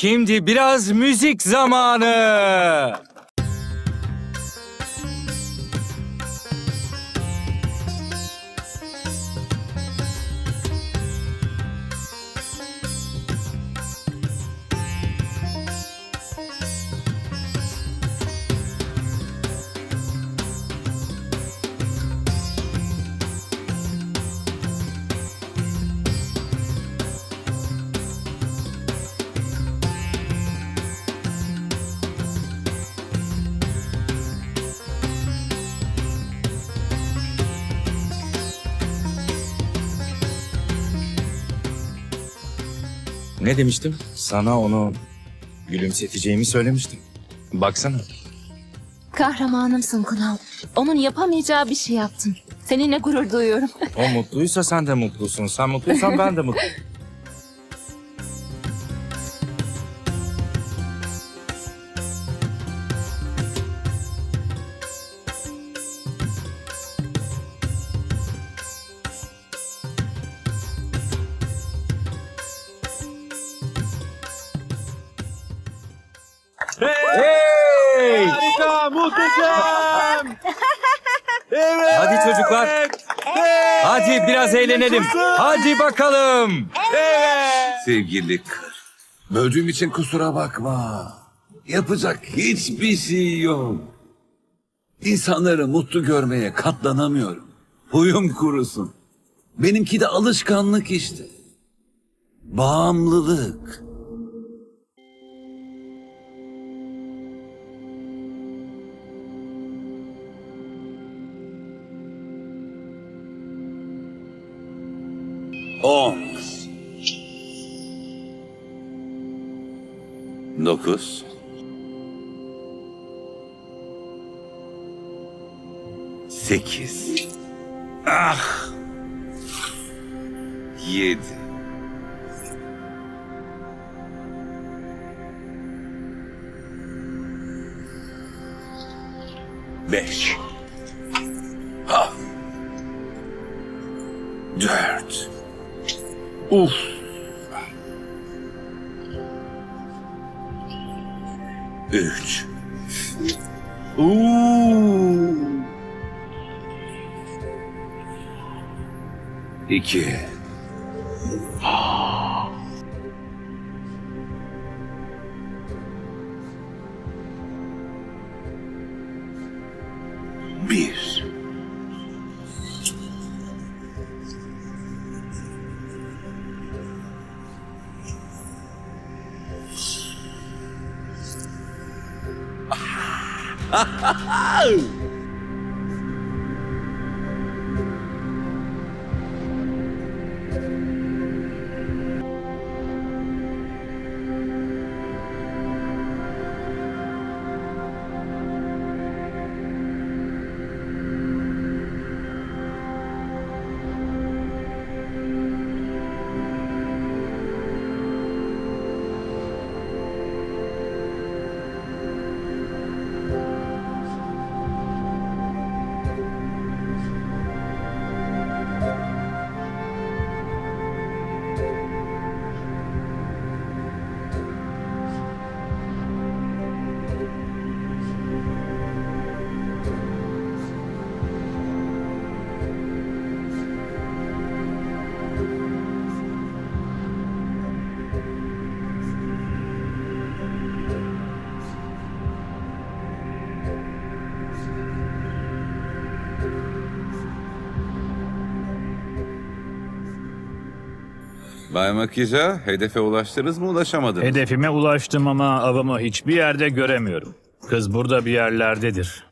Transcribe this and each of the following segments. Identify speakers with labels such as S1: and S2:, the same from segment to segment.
S1: Şimdi biraz müzik zamanı. Ne demiştim? Sana onu gülümseteceğimi söylemiştim. Baksana.
S2: Kahramanımsın Kunal. Onun yapamayacağı bir şey yaptın. Seninle gurur duyuyorum.
S1: O mutluysa sen de mutlusun. Sen mutluysan ben de mutluyum. Hey!
S3: Harika, muhteşem. Evet.
S1: Hadi çocuklar. Hadi biraz eğlenelim. Hadi bakalım.
S4: Sevgili kır. Böldüğüm için kusura bakma. Yapacak hiçbir şey yok. İnsanları mutlu görmeye katlanamıyorum. Huyum kurusun. Benimki de alışkanlık işte. Bağımlılık. On. Dokuz. Sekiz. Ah! Yedi. Beş. Ah! Dört. Uf! Üç. Uuu. İki. Ha ha ha! Bay Makiza, hedefe ulaştınız mı ulaşamadınız?
S5: Hedefime ulaştım ama avımı hiçbir yerde göremiyorum. Kız burada bir yerlerdedir.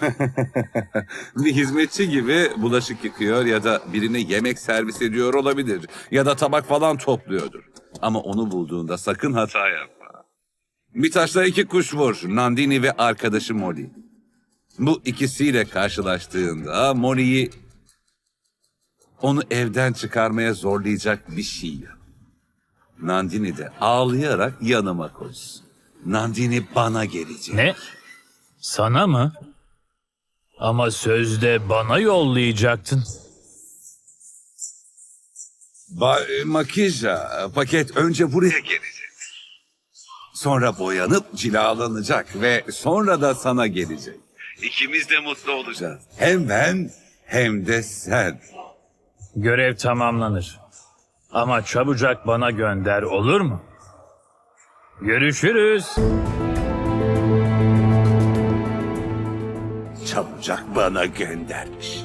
S4: Bir hizmetçi gibi bulaşık yıkıyor ya da birine yemek servis ediyor olabilir. Ya da tabak falan topluyordur. Ama onu bulduğunda sakın hata yapma. Bir taşla iki kuş vur. Nandini ve arkadaşı Molly. Bu ikisiyle karşılaştığında Molly'yi onu evden çıkarmaya zorlayacak bir şey yap. Nandini de ağlayarak yanıma koşsun. Nandini bana gelecek.
S5: Ne? Sana mı? Ama sözde bana yollayacaktın.
S4: Bay Makija, paket önce buraya gelecek. Sonra boyanıp cilalanacak ve sonra da sana gelecek. İkimiz de mutlu olacağız. Hem ben hem de sen.
S5: Görev tamamlanır. Ama çabucak bana gönder olur mu? Görüşürüz.
S4: Çabucak bana göndermiş.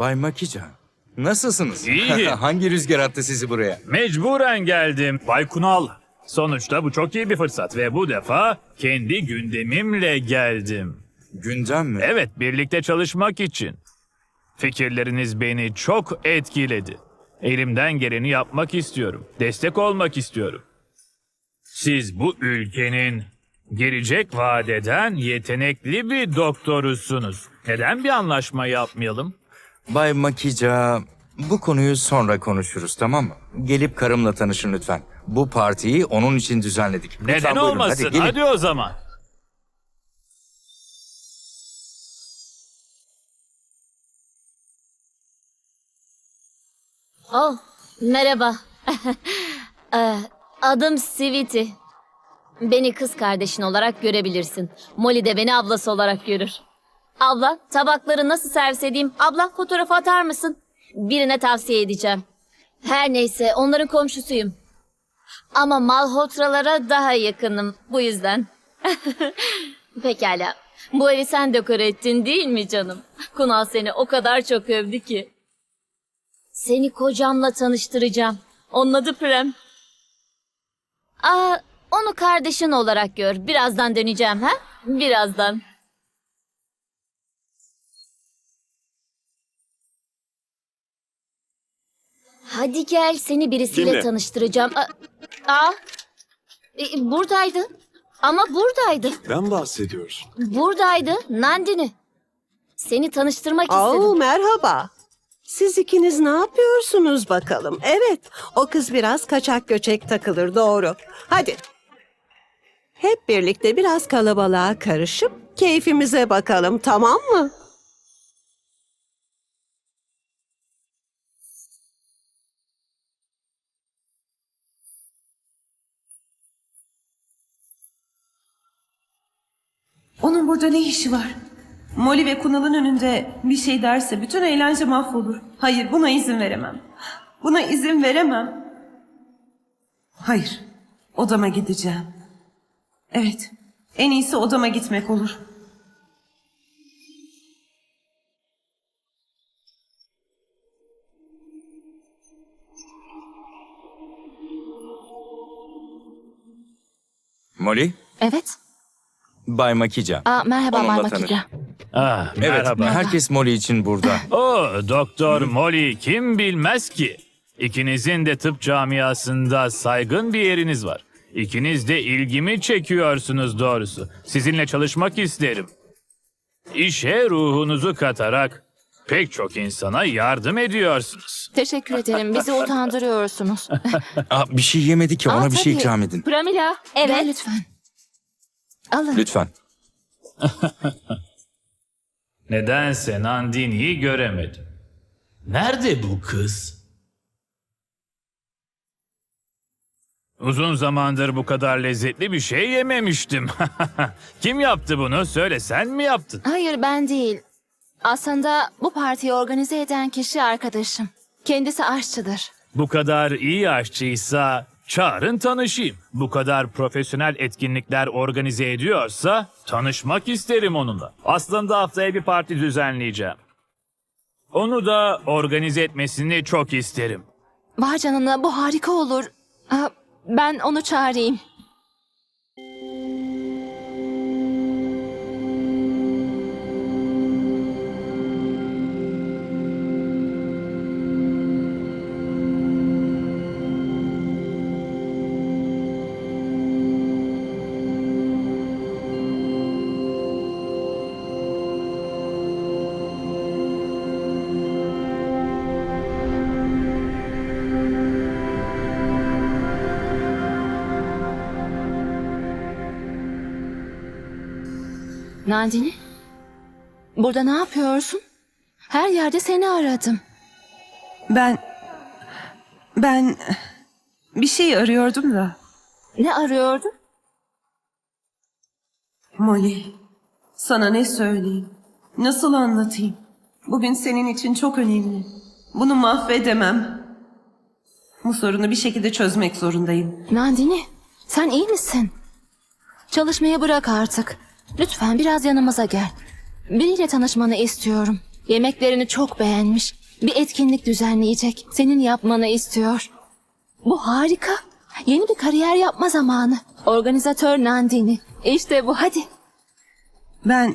S1: Bay Makican. Nasılsınız?
S5: İyi.
S1: Hangi rüzgar attı sizi buraya?
S5: Mecburen geldim. Bay Kunal. Sonuçta bu çok iyi bir fırsat ve bu defa kendi gündemimle geldim.
S1: Gündem mi?
S5: Evet, birlikte çalışmak için. Fikirleriniz beni çok etkiledi. Elimden geleni yapmak istiyorum. Destek olmak istiyorum. Siz bu ülkenin gelecek vadeden yetenekli bir doktorusunuz. Neden bir anlaşma yapmayalım?
S1: Bay Makica, bu konuyu sonra konuşuruz tamam mı? Gelip karımla tanışın lütfen. Bu partiyi onun için düzenledik. Lütfen
S5: Neden
S1: buyurun,
S5: olmasın?
S1: Hadi,
S5: Hadi,
S1: gelin.
S5: o zaman.
S6: Oh, merhaba. Ee, Adım Siviti. Beni kız kardeşin olarak görebilirsin. Molly de beni ablası olarak görür. Abla, tabakları nasıl servis edeyim? Abla, fotoğrafı atar mısın? Birine tavsiye edeceğim. Her neyse, onların komşusuyum. Ama Malhotralara daha yakınım, bu yüzden. Pekala. Bu evi sen dekore ettin değil mi canım? Kunal seni o kadar çok övdü ki. Seni kocamla tanıştıracağım. Onun adı Prem. Aa, onu kardeşin olarak gör. Birazdan döneceğim ha? Birazdan. Hadi gel seni birisiyle
S3: Kimle?
S6: tanıştıracağım. Aa, aa, e, buradaydı. Ama buradaydı.
S3: Ben bahsediyorsun.
S6: Buradaydı. Nandini. Seni tanıştırmak
S7: Oo,
S6: istedim.
S7: merhaba. Siz ikiniz ne yapıyorsunuz bakalım? Evet, o kız biraz kaçak göçek takılır doğru. Hadi. Hep birlikte biraz kalabalığa karışıp keyfimize bakalım tamam mı?
S8: Burada ne işi var? Molly ve Kunal'ın önünde bir şey derse bütün eğlence mahvolur. Hayır buna izin veremem. Buna izin veremem. Hayır. Odama gideceğim. Evet. En iyisi odama gitmek olur.
S1: Molly,
S2: Evet.
S1: Bay Makica.
S2: Aa, merhaba
S1: Onunla
S2: Bay. Makica.
S5: Ah,
S1: Evet,
S5: merhaba.
S1: herkes Molly için burada.
S5: O Doktor Molly kim bilmez ki? İkinizin de tıp camiasında saygın bir yeriniz var. İkiniz de ilgimi çekiyorsunuz doğrusu. Sizinle çalışmak isterim. İşe ruhunuzu katarak pek çok insana yardım ediyorsunuz.
S2: Teşekkür ederim. Bizi utandırıyorsunuz.
S1: Aa, bir şey yemedi ki ona
S2: Aa,
S1: bir şey
S2: tabii.
S1: ikram edin.
S2: Pramila.
S6: Evet.
S2: Gel lütfen. Alın.
S1: Lütfen.
S5: Nedense Nandini'yi göremedim. Nerede bu kız? Uzun zamandır bu kadar lezzetli bir şey yememiştim. Kim yaptı bunu? Söyle sen mi yaptın?
S2: Hayır ben değil. Aslında bu partiyi organize eden kişi arkadaşım. Kendisi aşçıdır.
S5: Bu kadar iyi aşçıysa çağırın tanışayım. Bu kadar profesyonel etkinlikler organize ediyorsa tanışmak isterim onunla. Aslında haftaya bir parti düzenleyeceğim. Onu da organize etmesini çok isterim.
S2: Vay bu harika olur. Ben onu çağırayım. Nandini? Burada ne yapıyorsun? Her yerde seni aradım.
S8: Ben... Ben... Bir şey arıyordum da.
S2: Ne arıyordun?
S8: Molly, sana ne söyleyeyim? Nasıl anlatayım? Bugün senin için çok önemli. Bunu mahvedemem. Bu sorunu bir şekilde çözmek zorundayım.
S2: Nandini, sen iyi misin? Çalışmayı bırak artık. Lütfen biraz yanımıza gel. Biriyle tanışmanı istiyorum. Yemeklerini çok beğenmiş. Bir etkinlik düzenleyecek. Senin yapmanı istiyor. Bu harika. Yeni bir kariyer yapma zamanı. Organizatör Nandini. İşte bu hadi.
S8: Ben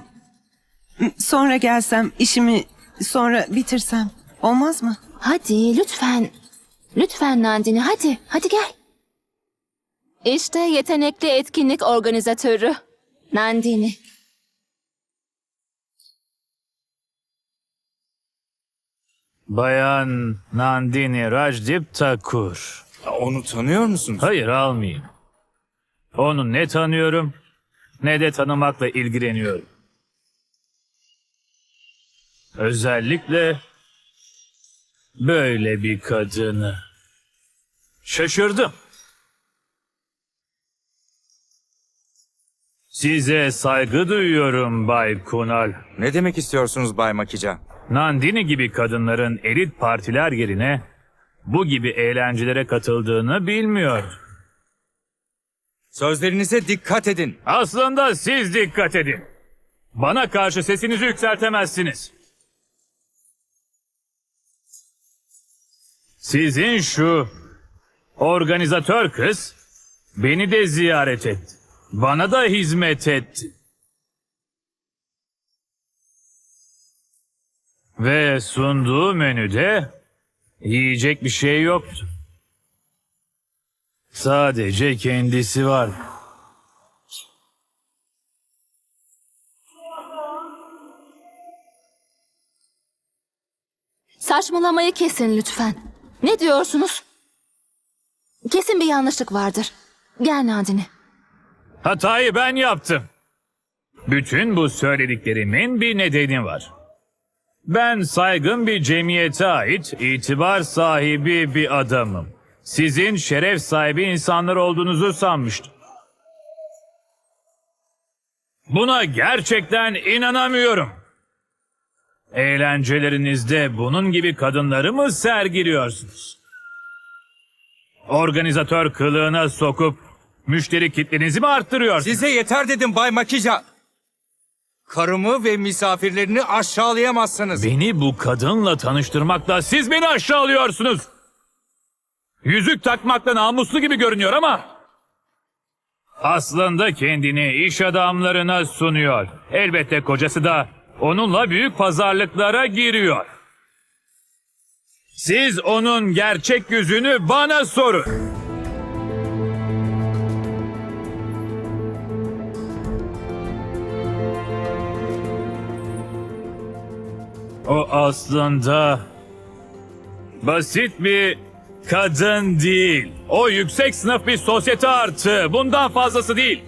S8: sonra gelsem, işimi sonra bitirsem olmaz mı?
S2: Hadi lütfen. Lütfen Nandini hadi. Hadi gel. İşte yetenekli etkinlik organizatörü. Nandini.
S5: Bayan Nandini Rajdip Thakur.
S1: Onu tanıyor musunuz?
S5: Hayır almayayım. Onu ne tanıyorum ne de tanımakla ilgileniyorum. Özellikle böyle bir kadını. Şaşırdım. Size saygı duyuyorum Bay Kunal.
S1: Ne demek istiyorsunuz Bay Makica?
S5: Nandini gibi kadınların elit partiler yerine bu gibi eğlencelere katıldığını bilmiyor.
S1: Sözlerinize dikkat edin.
S5: Aslında siz dikkat edin. Bana karşı sesinizi yükseltemezsiniz. Sizin şu organizatör kız beni de ziyaret etti. Bana da hizmet etti. Ve sunduğu menüde yiyecek bir şey yoktu. Sadece kendisi var.
S2: Saçmalamayı kesin lütfen. Ne diyorsunuz? Kesin bir yanlışlık vardır. Gel Nandini.
S5: Hatayı ben yaptım. Bütün bu söylediklerimin bir nedeni var. Ben saygın bir cemiyete ait itibar sahibi bir adamım. Sizin şeref sahibi insanlar olduğunuzu sanmıştım. Buna gerçekten inanamıyorum. Eğlencelerinizde bunun gibi kadınları mı sergiliyorsunuz? Organizatör kılığına sokup müşteri kitlenizi mi arttırıyorsunuz?
S1: Size yeter dedim Bay Makica. Karımı ve misafirlerini aşağılayamazsınız.
S5: Beni bu kadınla tanıştırmakla siz beni aşağılıyorsunuz. Yüzük takmakla namuslu gibi görünüyor ama... Aslında kendini iş adamlarına sunuyor. Elbette kocası da onunla büyük pazarlıklara giriyor. Siz onun gerçek yüzünü bana sorun. O aslında basit bir kadın değil. O yüksek sınıf bir sosyete artı. Bundan fazlası değil.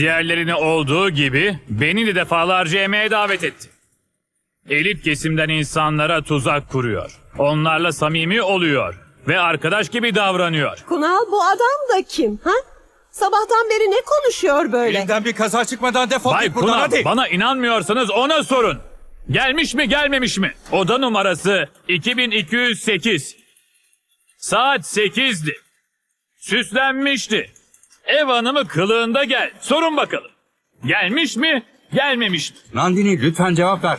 S5: Diğerlerini olduğu gibi beni de defalarca yemeğe davet etti. Elit kesimden insanlara tuzak kuruyor. Onlarla samimi oluyor ve arkadaş gibi davranıyor.
S7: Kunal bu adam da kim? Ha? Sabahtan beri ne konuşuyor böyle?
S1: Elinden bir kaza çıkmadan defol
S5: Bay
S1: git buradan
S5: Kunal
S1: hadi.
S5: bana inanmıyorsanız ona sorun. Gelmiş mi gelmemiş mi? Oda numarası 2208. Saat 8'di. Süslenmişti. Ev hanımı kılığında gel. Sorun bakalım. Gelmiş mi gelmemiş mi?
S1: Nandini lütfen cevap ver.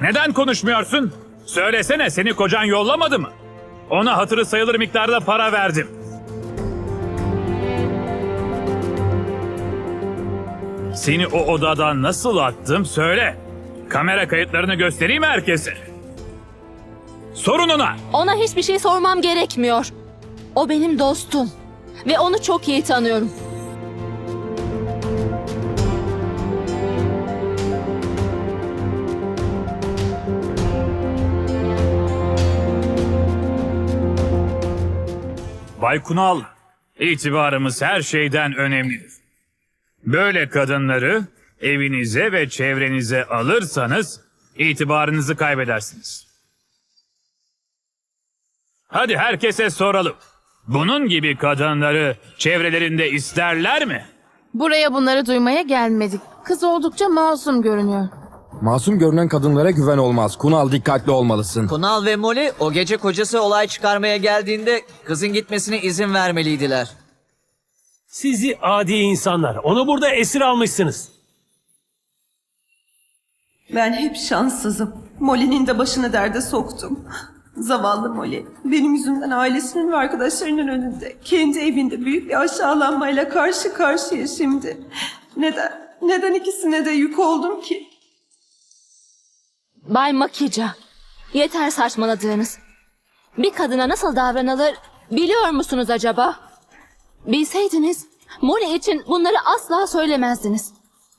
S5: Neden konuşmuyorsun? Söylesene seni kocan yollamadı mı? Ona hatırı sayılır miktarda para verdim. Seni o odadan nasıl attım söyle. Kamera kayıtlarını göstereyim mi herkese. Sorun ona.
S2: Ona hiçbir şey sormam gerekmiyor. O benim dostum. Ve onu çok iyi tanıyorum.
S5: Bay Kunal, itibarımız her şeyden önemlidir. Böyle kadınları evinize ve çevrenize alırsanız itibarınızı kaybedersiniz. Hadi herkese soralım. Bunun gibi kadınları çevrelerinde isterler mi?
S9: Buraya bunları duymaya gelmedik. Kız oldukça masum görünüyor.
S10: Masum görünen kadınlara güven olmaz. Kunal dikkatli olmalısın.
S11: Kunal ve Molly o gece kocası olay çıkarmaya geldiğinde kızın gitmesine izin vermeliydiler.
S3: Sizi adi insanlar. Onu burada esir almışsınız.
S8: Ben hep şanssızım. Molly'nin de başını derde soktum. Zavallı Molly. Benim yüzümden ailesinin ve arkadaşlarının önünde, kendi evinde büyük bir aşağılanmayla karşı karşıya şimdi. Neden? Neden ikisine de yük oldum ki?
S2: Bay Makica, yeter saçmaladığınız. Bir kadına nasıl davranılır biliyor musunuz acaba? Bilseydiniz Molly için bunları asla söylemezdiniz.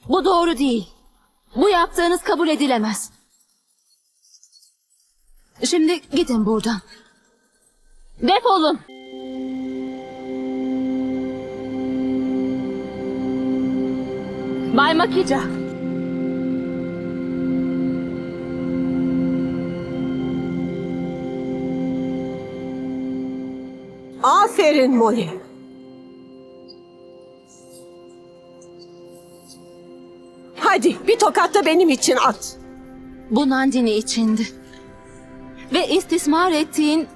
S2: Bu doğru değil. Bu yaptığınız kabul edilemez. Şimdi gidin buradan. Defolun. Bay Makica.
S7: Aferin Molly. Hadi bir tokat da benim için at.
S2: Bu Nandini içindi. Ve istismar ettiğin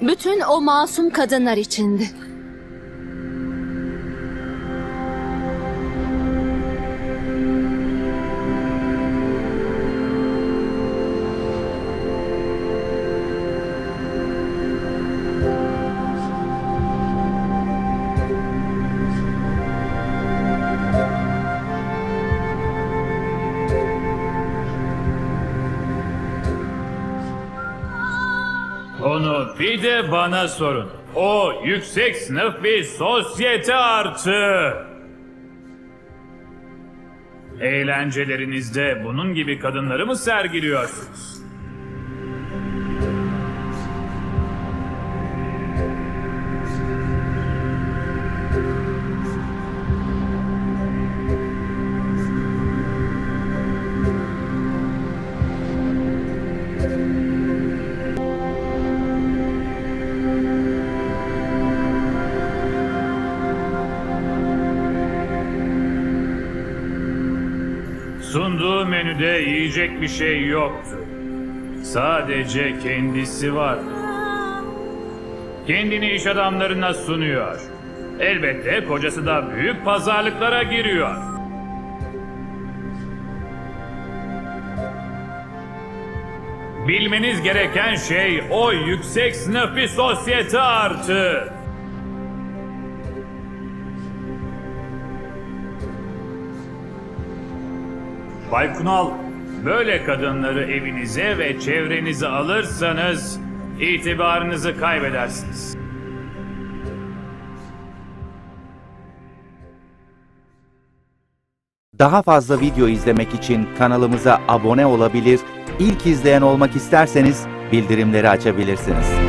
S2: bütün o masum kadınlar içindi.
S5: Bir de bana sorun. O yüksek sınıf bir sosyete artı. Eğlencelerinizde bunun gibi kadınları mı sergiliyorsunuz? Menüde yiyecek bir şey yoktu. Sadece kendisi vardı. Kendini iş adamlarına sunuyor. Elbette kocası da büyük pazarlıklara giriyor. Bilmeniz gereken şey o yüksek sınıf bir sosyete artı. Bay Kunal, böyle kadınları evinize ve çevrenize alırsanız itibarınızı kaybedersiniz.
S12: Daha fazla video izlemek için kanalımıza abone olabilir, ilk izleyen olmak isterseniz bildirimleri açabilirsiniz.